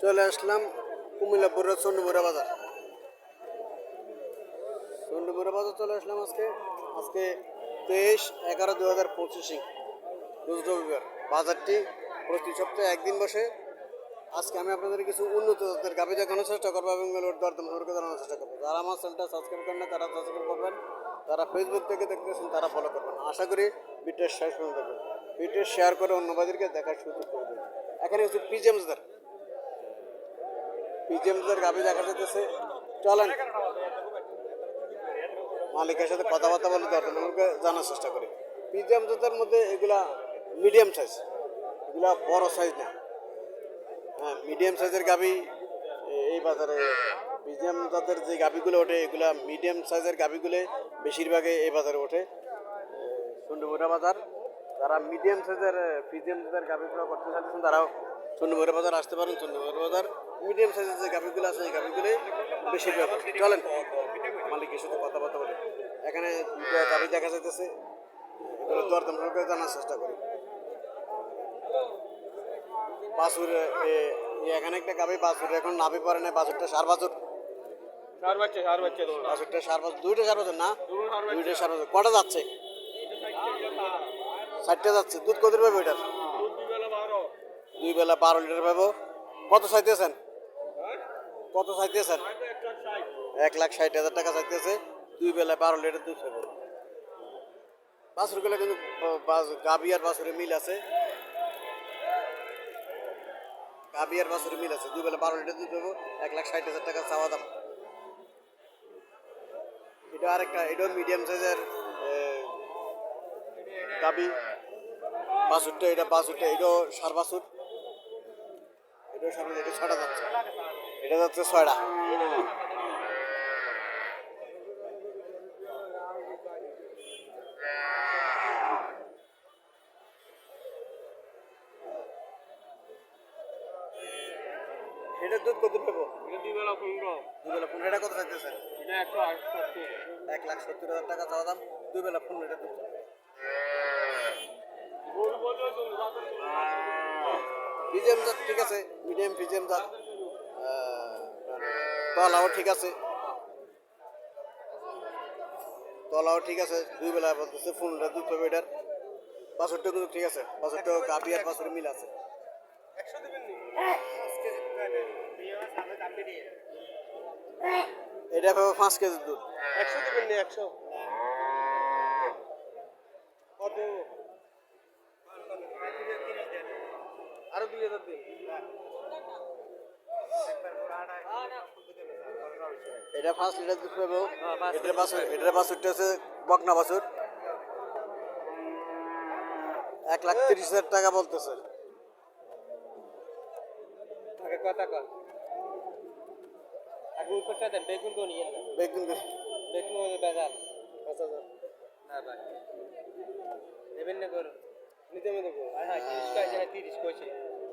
চলে আসলাম কুমিল্লা বড় চন্ডমুড়া বাজার। চন্ডমুড়া বাজার চলে আসলাম আজকে। আজকে তেইশ এগারো দু হাজার পঁচিশে রোজ রবিবার বাজারটি প্রতি সপ্তাহে একদিন বসে। আজকে আমি আপনাদের কিছু উন্নত জাতের গাভি দেখানোর চেষ্টা করব এবং মেলোর দরদাম সম্পর্কে জানানোর চেষ্টা করব। যারা আমার চ্যানেলটা সাবস্ক্রাইব করেন না, তারা সাবস্ক্রাইব করবেন। তারা ফেসবুক থেকে দেখতেছেন, তারা ফলো করবেন। আশা করি ভিডিও শেষ পর্যন্ত দেখবেন। ভিডিও শেয়ার করে অন্য বাজারকে দেখার সুযোগ করে দেবেন। এখানে হচ্ছে পিজেমসদের পিজেমসদের গাভি দেখা যেতেছে চলেন। মালিকের সাথে কথাবার্তা বলে সম্পর্কে জানার চেষ্টা করি। পিজেমসদের মধ্যে এগুলা মিডিয়াম সাইজ এগুলা বড় সাইজ না। হ্যাঁ মিডিয়াম সাইজের গাভি এই বাজারে মিডিয়াম জাতের যে গাভিগুলো ওঠে, এগুলা মিডিয়াম সাইজের গাভিগুলো বেশিরভাগে এই বাজারে ওঠে। সুন্দরবরা বাজার। যারা মিডিয়াম সাইজের মিডিয়াম সাইজের গাভিগুলো করতে চাইছেন তারাও সুন্দরবরা বাজার আসতে পারেন সুন্দরবরা বাজার। মিডিয়াম সাইজের যে গাভিগুলো আছে এই গাভিগুলো বেশিরভাগ ওঠে। চলেন মালিকের সাথে কথাবার্তা বলি এখানে গাভি দেখা যাইতেছে। এগুলো দরদাম সম্পর্কে জানার চেষ্টা করি। এ, এখানে একটা গাভি বাছুর এখন নাভি পরে না বাছুরটা সার বাছুর। চার বাচ্চা চার বাচ্চা দৌড়া বাছুরটা সার বাছুর দুইটা সার বাছুর না? দুইটা সার বাছুর। কটা যাচ্ছে? ষাটটা যাচ্ছে। দুধ কত এটার বারো দুই বেলা বারো লিটার পাবো। কত চাইতেছেন? কত চাইতেছেন? এক লাখ ষাট হাজার টাকা চাইতেছে। দুই বেলা বারো লিটার দুধ পাবো। বাছুরগুলো কিন্তু ব- বাছ- গাভি আর বাছুরের মিল আছে। গাভি আর মিল আছে। দুই বেলা বারো লিটার দুধ পাবো। এক লাখ ষাট হাজার টাকা চাওয়া দাম। এটা আরেকটা এটাও মিডিয়াম সাইজের গাবি বাছুরটা, এটা বাছুরটা, এটাও সার বাছুর। এটাও সার এটা ছটা যাচ্ছে। এটা যাচ্ছে ছয়টা। এটার দুধ কত পাবো এটা দুই বেলা পনেরো। দুই বেলা পনেরো। এটা কত চাইতেছেন এটা একশো এক লাখ সত্তর হাজার টাকা চাওয়া দাম। দুই বেলা পনেরো এটা দুধ। পিজিএম জাত ঠিক আছে, মিডিয়াম পিজিএম জাত। তলাও ঠিক আছে। তলাও ঠিক আছে, দুই বেলা বলতেছে পনেরোটা দুধ পাবে এটার। বাছরটা কিন্তু ঠিক আছে বাছরটা গাভি আর বাছরের মিল আছে। এটা পাবে পাঁচ কেজি দুধ। একশো দেবেন একশো। কত? আরও দুই হাজার দিন। এটা পাঁচ লিটার দুধ পাবে। এটার বাছুর এটার বাছুরটা আছে বকনা বাছুর। এক লাখ তিরিশ হাজার টাকা বলতেছে। কথা কর আগে উপরটা দেন বেগুন কোন ইয়ে বেগুন বেগুন বেজাল পাঁচ হাজার। না ভাই। দেবেন না করুন নিতে আমি দেবো আর হ্যাঁ তিরিশ কয়েছে হ্যাঁ তিরিশ কয়েছে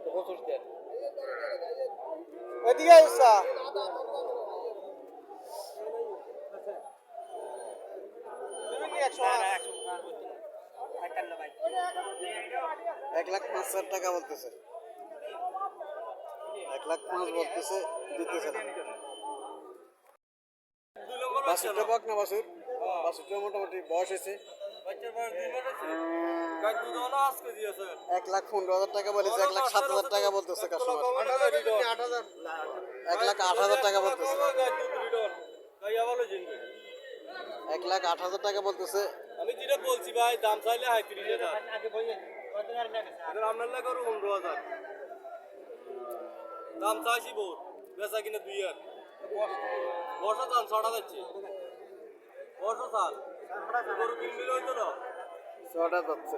তো পঁচিশ দেন। ওইদিকে একশো এক লাখ পাঁচ হাজার টাকা বলতেছে। এক লাখ পাঁচ বলতেছে দিতেছে না। বাসুরটা পাক না বাসুর বাসুরটা মোটামুটি বয়স হয়েছে। এক লাখ পনেরো হাজার টাকা বলেছে এক লাখ সাত হাজার টাকা বলতেছে কাস্টমার এক লাখ আট হাজার টাকা বলতেছে। এক লাখ আট হাজার টাকা বলতেছে। আমি যেটা বলছি ভাই দাম চাইলে হয় তিরিশ হাজার। আপনার লাগে আরও পনেরো হাজার। দাম চাইছি বহুত বেচা কিনা দুই হাজার। বর্ষা চান ছটা যাচ্ছে বর্ষা চান। ছটা যাচ্ছে।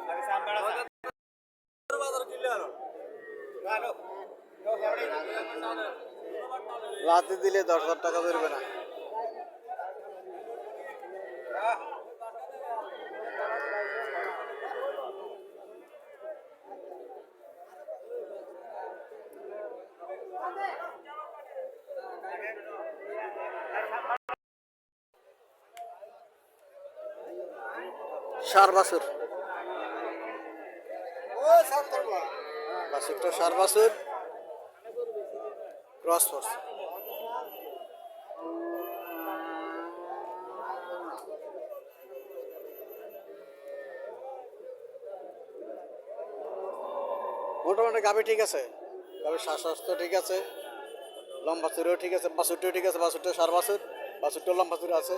রাতে দিলে দশ হাজার টাকা বেরবে না। সার বাছুর। বাছুরটা সার বাছুর। Cross force. মোটামুটি গাভি ঠিক আছে। গাভির শ্বাসস্বাস্থ্য ঠিক আছে। লম্বা চুরিও ঠিক আছে। বাসুরটিও ঠিক আছে। বাসুরটিও সার বাসুর বাসুরটিও লম্বা চুরি আছে।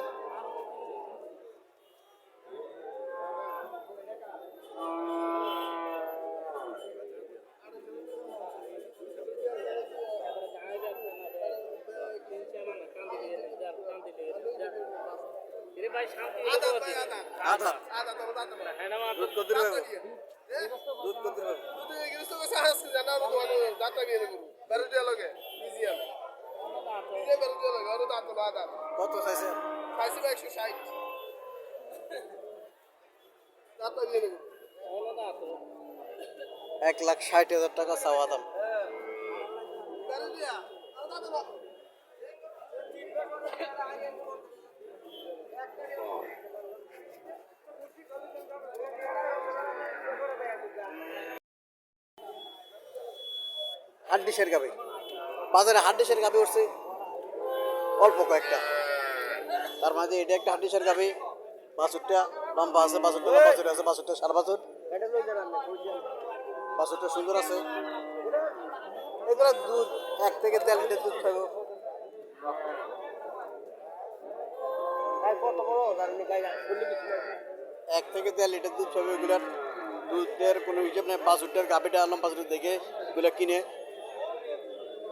কত কত এক লাখ ষাট হাজার টাকা চাওয়া দাম হাড্ডিসের গাবি। বাজারে হাড্ডিসের গাবি উঠছে। অল্প কয়েকটা। তার মাঝে এটা একটা হাড্ডিসের গাবি। বাছুরটা লম্বা আছে বাছুরটা লম্বা চুরি আছে বাছুরটা সার বাছুর বাছুরটা সুন্দর আছে। এগুলো দুধ, এক থেকে দেড় লিটার দুধ খাব এক থেকে দেড় লিটার দুধ খাবে এগুলার দুধের কোনো হিসাব নেই বাছুরটার গাভিটা লম্বা চুরি দেখে এগুলো কিনে।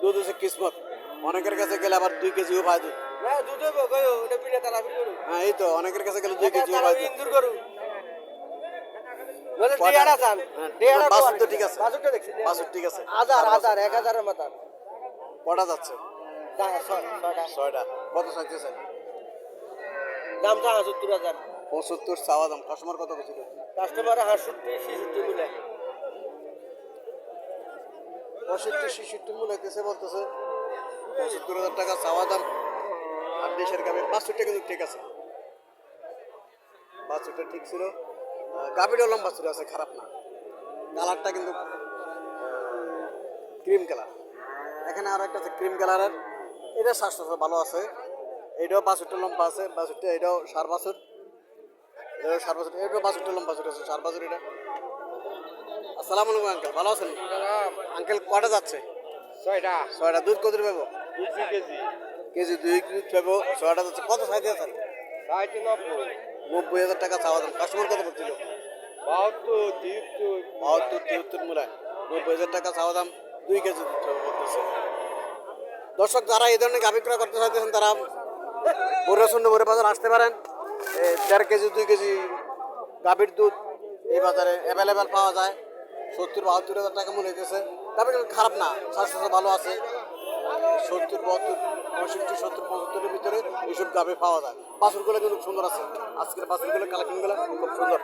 দুধ হচ্ছে কিসমত। অনেকের কাছে গেলে আবার দুই কেজিও পায় দুধ। হ্যাঁ এই তো অনেকের কাছে গেলে দুই কেজিও পায় দুধ। হ্যাঁ, ঠিক আছে। ঠিক আছে। হাজার হাজার এক হাজারের মাথার কটা যাচ্ছে? ছয়টা। কত দাম হাজার। পঁচাত্তর চাওয়া দাম কাস্টমার কত বলছিল কাস্টমার ছিষট্টি মিলে পঁয়ষট্টি ছেষট্টি মূল হইতেছে বলতেছে। পঁচাত্তর হাজার টাকা চাওয়া দাম। আর দেশের গাভি বাছুরটা কিন্তু ঠিক আছে। বাছুরটা ঠিক ছিল। গাভিটা লম্বা ছিল আছে খারাপ না। কালারটা কিন্তু ক্রিম কালার এখানে আরও একটা আছে ক্রিম কালারের এটা স্বাস্থ্য ভালো আছে। এটাও বাছুরটা লম্বা আছে বাছুরটা এটাও সার বাছুর এটাও সার বাছুর এটাও বাছুরটা লম্বা বাছুর আছে সার বাছুর এটা। আসসালামু আলাইকুম আঙ্কেল ভালো আছেন? আঙ্কেল কটা যাচ্ছে? ছয়টা। ছয়টা। দুধ কত পাবো? কেজি। কেজি দুই দুধ পাবো ছয়টা যাচ্ছে। কত সাইজে আছেন ষাট নব্বই। নব্বই হাজার টাকা চাওয়া দাম। কাস্টমার কত বলছিল? বাহাত্তর তিহাত্তর। বাহাত্তর তিয়াত্তর মূলায়। নব্বই হাজার টাকা চাওয়া দাম। দুই কেজি দুধ পাবো দর্শক যারা এই ধরনের গাভি ক্রয় করতে চাইতেছেন তারা বরিয়াচন্ড বরে বাজার আসতে পারেন। দেড় কেজি, দুই কেজি গাভীর দুধ এই বাজারে অ্যাভেলেবেল পাওয়া যায়। সত্তর, বাহাত্তর হাজার টাকা মনে হইতেছে। কিন্তু খারাপ না স্বাস্থ্য ভালো আছে। সত্তর, বাহাত্তর, পঁয়ষট্টি, সত্তর, পঁচাত্তরের ভিতরে এইসব গাভী পাওয়া যায়। বাছুরগুলো কিন্তু সুন্দর আছে। আজকের বাছুরগুলো, কালেকশনগুলো খুব সুন্দর।